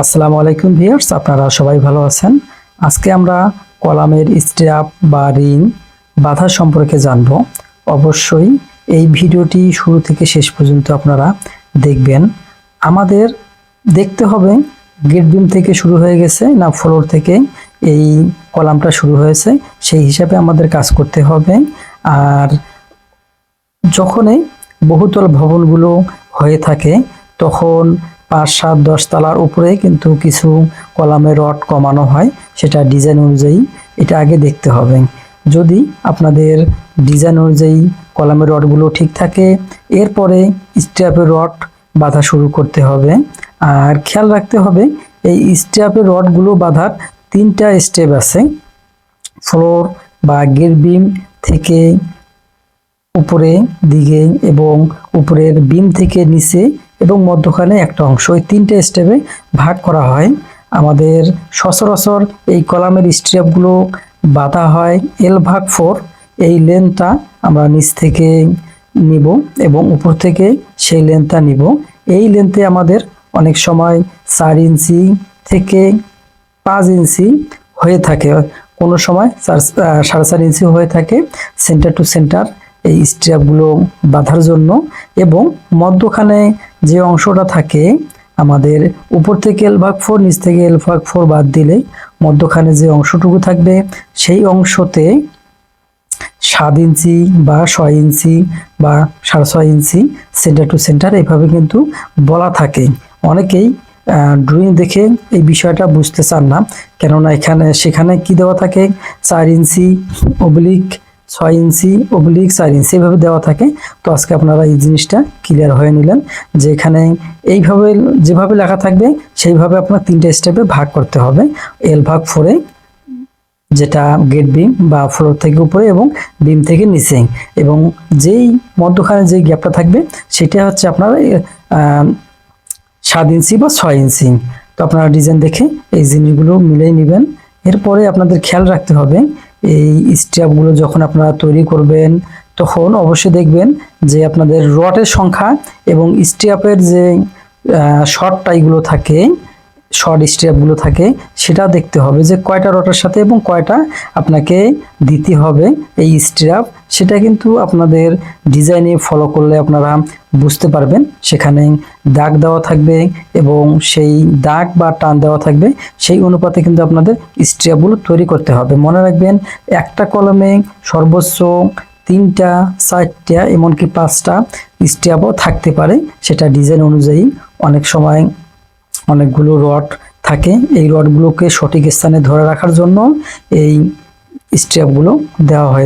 আসসালামু আলাইকুম ভিউয়ার্স, আপনারা সবাই ভালো আছেন? আজকে আমরা কলামের স্ট্র্যাপ বা রিং বাধা সম্পর্কে জানব। অবশ্যই এই ভিডিওটি শুরু থেকে শেষ পর্যন্ত আপনারা দেখবেন। আমাদের দেখতে হবে গেট বিম থেকে শুরু হয়ে গেছে না ফ্লোর থেকে এই কলামটা শুরু হয়েছে, সেই হিসাবে আমাদের কাজ করতে হবে। আর যখনই বহুতল ভবনগুলো হয়ে থাকে, তখন পাঁচ, সাত, দশ তলার উপরে কিন্তু কিছু কলামের রড কমানো হয়, সেটা ডিজাইন অনুযায়ী এটা আগে দেখতে হবে। যদি আপনাদের ডিজাইন অনুযায়ী কলামের রডগুলো ঠিক থাকে, এরপরে স্ট্যাপের রড বাঁধা শুরু করতে হবে। আর খেয়াল রাখতে হবে, এই স্ট্যাপের রডগুলো বাঁধার তিনটা স্টেপ আছে। ফ্লোর বা গেট বিম থেকে উপরে দিকে এবং উপরের বিম থেকে নিচে এবং মধ্যখানে একটা অংশ। এই তিনটে স্টেপে ভাগ করা হয়। আমাদের সচরাচর এই কলামের স্ট্রেপগুলো বাঁধা হয় এল ভাগ ফোর এই লেনটা আমরা নিচ থেকে নিব এবং উপর থেকে সেই লেনটা নিব। এই লেন্থে আমাদের অনেক সময় চার ইঞ্চি থেকে পাঁচ ইঞ্চি হয়ে থাকে। কোনো সময় চার- সাড়ে চার ইঞ্চি হয়ে থাকে। সেন্টার টু সেন্টার এই স্ট্র্যাপগুলো বাঁধার জন্য এবং মধ্যখানে যে অংশটা থাকে আমাদের উপর থেকে এল ফোর নিচ থেকে এল ভাগ ফোর বাদ দিলে মধ্যখানে যে অংশটুকু থাকবে সেই অংশতে সাত ইঞ্চি বা ছয় ইঞ্চি বা সাড়ে ছয় ইঞ্চি সেন্টার টু সেন্টার এইভাবে কিন্তু বলা থাকে। অনেকেই ড্রয়িং দেখে এই বিষয়টা বুঝতে চান না। কেননা এখানে, সেখানে কি দেওয়া থাকে? চার ইঞ্চি অবলিক ছয় ইঞ্চি অবলিক চার ইঞ্চি এভাবে দেওয়া থাকে। তো আজকে আপনারা এই জিনিসটা ক্লিয়ার হয়ে নিলেন যে এখানে এইভাবে যেভাবে লেখা থাকবে, সেইভাবে আপনার তিনটে স্টেপে ভাগ করতে হবে। এল ভাগ ফোরে যেটা গেট বিম বা ফ্লোর থেকে উপরে এবং বিম থেকে নিচে। এবং যেই মধ্যখানে যে গ্যাপটা থাকবে, সেটা হচ্ছে আপনার সাত ইঞ্চি বা ছয় ইঞ্চি। তো আপনারা ডিজাইন দেখে এই জিনিসগুলো মিলিয়ে নেবেন। এরপরে আপনাদের খেয়াল রাখতে হবে এই স্ট্যাপগুলো যখন আপনারা তৈরি করবেন, তখন অবশ্যই দেখবেন যে আপনাদের রটের সংখ্যা এবং স্ট্যাপের যে শর্ট টাইগুলো থাকে শর্ট স্ট্যাপগুলো থাকে, সেটা দেখতে হবে যে কয়টা রটের সাথে এবং কয়টা আপনাকে দিতে হবে এই স্ট্যাপ সেটা কিন্তু আপনাদের ডিজাইনে ফলো করলে আপনারা বুঝতে পারবেন। সেখানে দাগ দেওয়া থাকবে এবং সেই দাগ বা টান দেওয়া থাকবে, সেই অনুপাতে কিন্তু আপনাদের স্ট্যাপগুলো তৈরি করতে হবে। মনে রাখবেন, একটা কলমে সর্বোচ্চ তিনটা, চারটা, এমনকি পাঁচটা স্ট্যাপও থাকতে পারে। সেটা ডিজাইন অনুযায়ী অনেক সময় অনেকগুলো রড থাকে। এই রডগুলোকে সঠিক স্থানে ধরে রাখার জন্য এই স্ট্র্যাপগুলো দেওয়া হয়